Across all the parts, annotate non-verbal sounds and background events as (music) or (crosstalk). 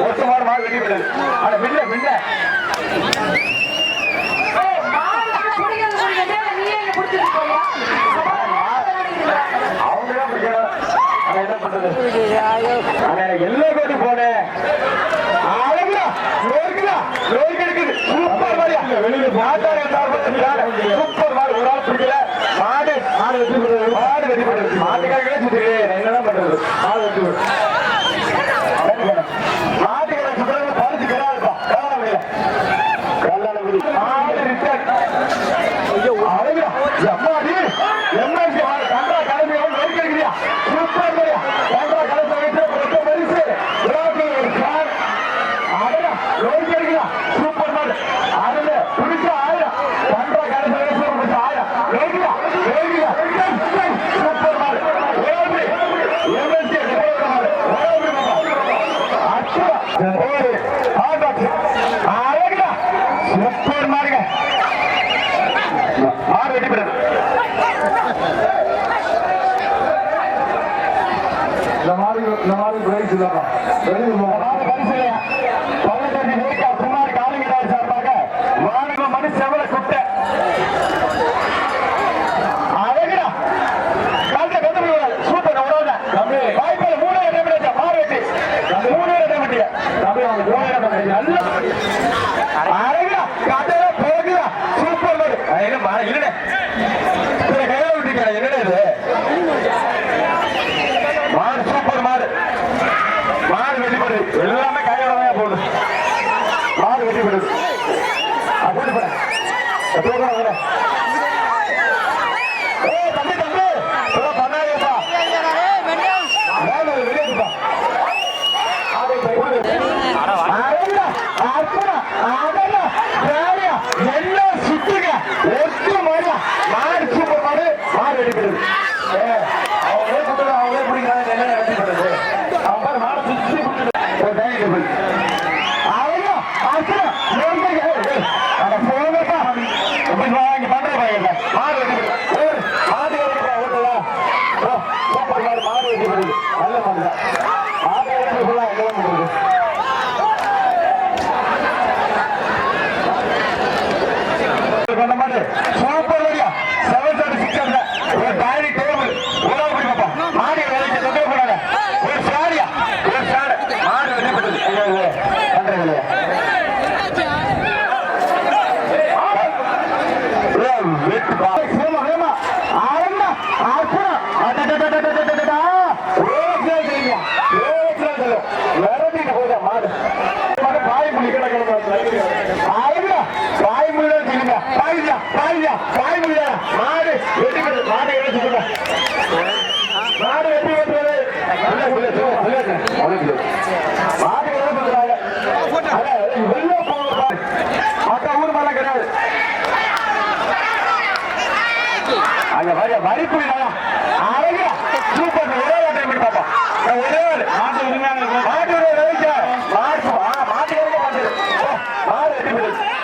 மொத்தமான மாதிரி வெளியே விடுங்க ஆனா வில்ல 可以了吗 மாடு. பாய் முடி கிடக்கிறதா பாயுடா பாய் முடியா தெரியுமா பாயுடா பாயுடா பாய் முடியா மாடு வெட்டி மாடு எடுத்து கூட. மாடு வெட்டி வெட்டுவது மாடு என்ன பண்றாங்க? All right.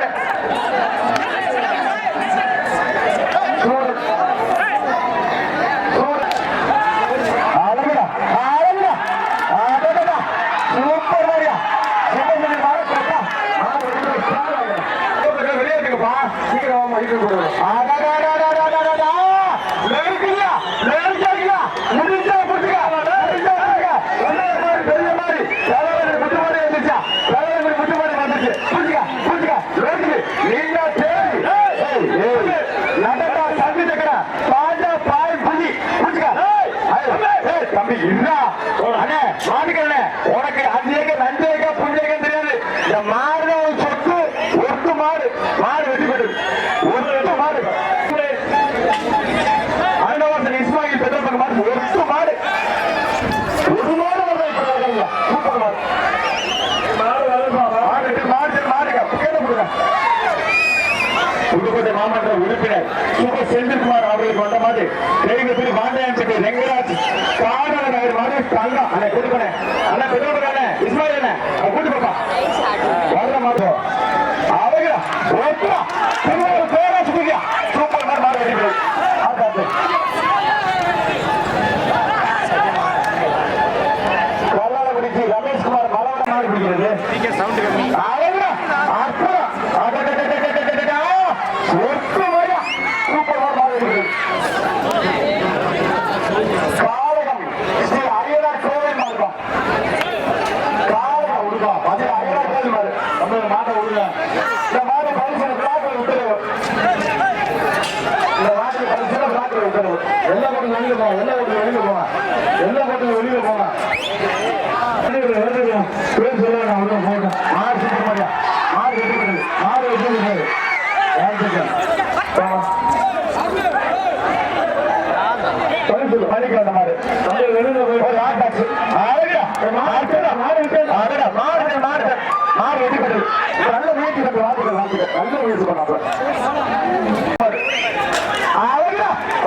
Yeah. (laughs)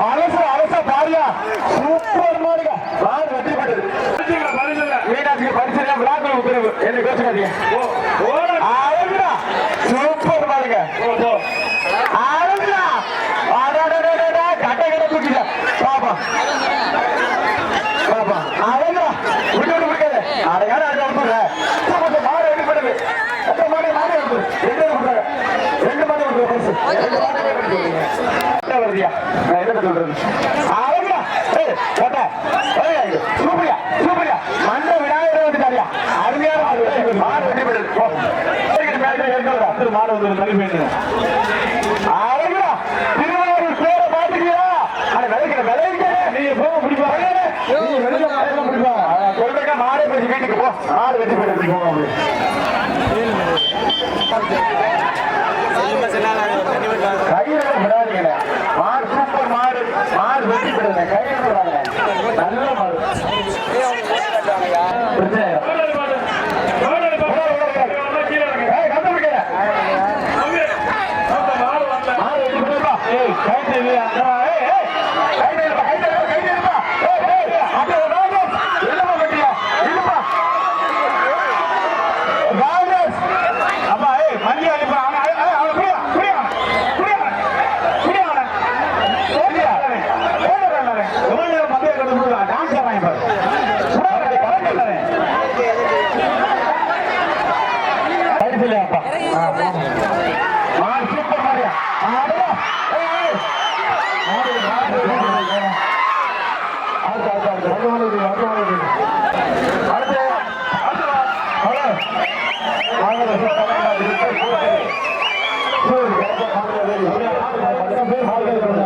அலசு அலச பாரியா சூப்பர் மாடுங்க வாங்க வெற்றி பெற்றது. அடையாளம் சரியா நான் என்ன சொல்றது? அவங்களா சூப்பரியா சூப்பரியா மண்ட விநாயகர் வந்துட்டாரியா அருமையான மாடு வந்து மாடு வந்து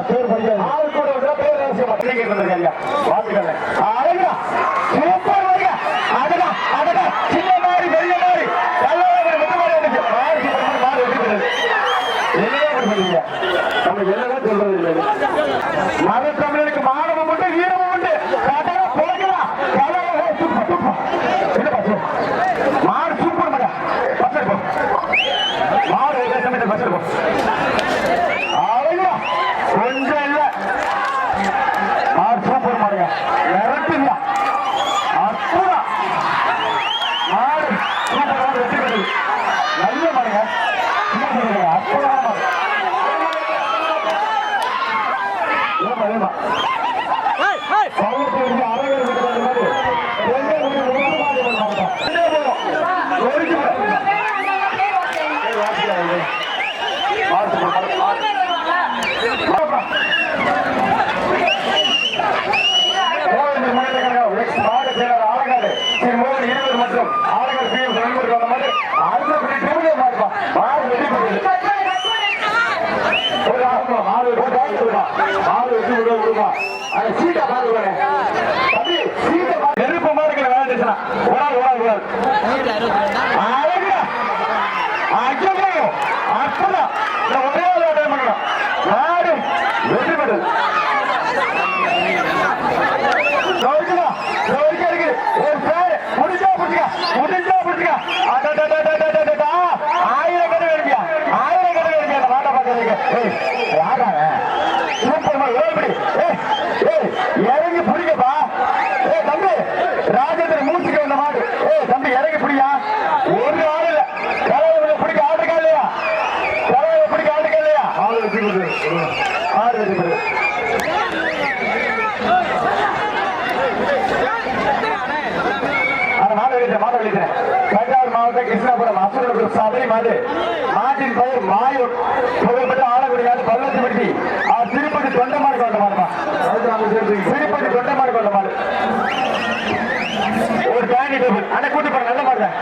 பேர் படிக்க ஆள் கூட பேர் கோரிக்கை வெற்றி பெற்று ஒரு பேர். முடிஞ்சா பிடிச்சிக்க முடிஞ்சா பிடிச்சிக்க ஆயிரம் கதை வேணுமியா. ஆயிரம் கதை வேணுமியா. அந்த மாட்டை பார்க்கறதுக்கு யாராங்க சூப்பர் ஏய் ஏய் வெற்றி பெற்று ஆறு வெற்றி பெற்று மாவட்டம் கிருஷ்ணாபுரம் அசுரபுரம் சபரி மாடு நாட்டின் பெயர் மாயூர் புகழ்பெற்ற ஆலங்குடி பள்ளத்து பட்டி திருப்பதி தொண்டமாடு கொண்ட மாடுமா? திருப்பதி தொண்டமாடு கொண்ட மாடு. ஒரு பேனி டேபிள் அண்ணா கூட்டி பாருங்க நல்ல மாடுதான்.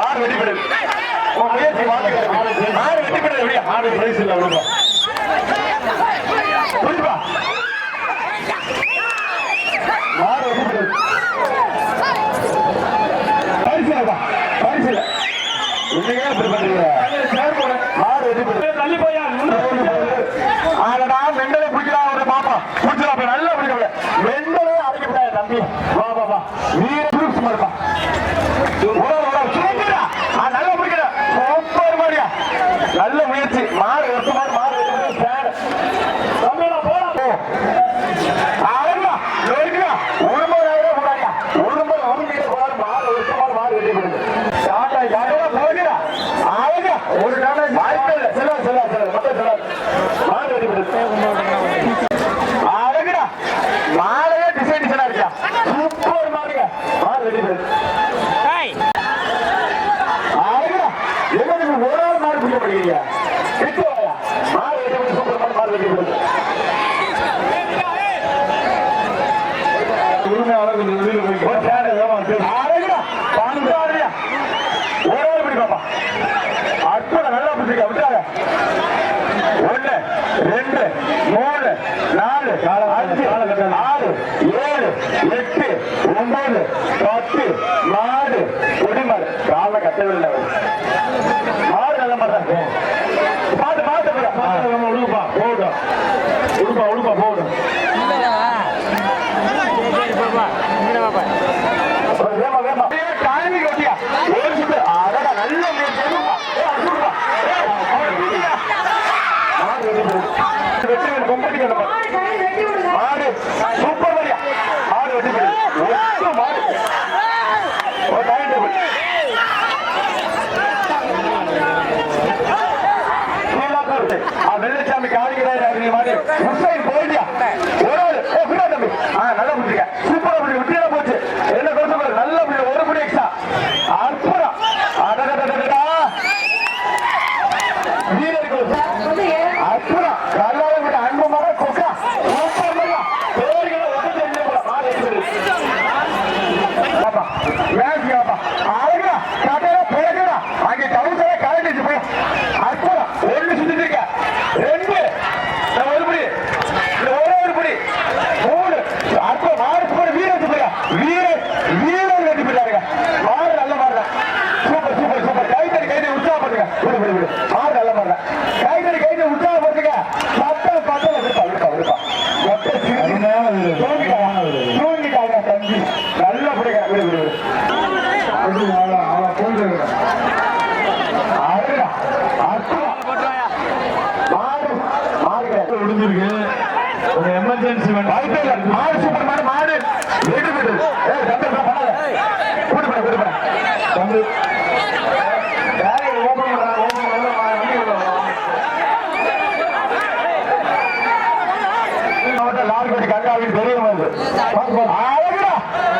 ஆறு வெட்டி பெடல் ஒரு பாப்பா. பிடிச்சிடா நல்ல பிடிக்கல மெண்டலே அடைக்கப்படாது தம்பி. வா வா வா. நீ ஏய். ஆளுடா எங்க நீங்க ஓடாத மாதிரி பிடிக்கப்படுகிறீங்க সবচেয়ে মা வெள்ளச்சாமி காடுகிறார் அட்வான்ஸ் வேணும் வாய்ப்பே இல்ல. மாடு சூப்பர் மாடு மாடு. வீடு வீடு. ஏய் பெரிய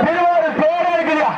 திருவாரூர் பேரா இருக்குதா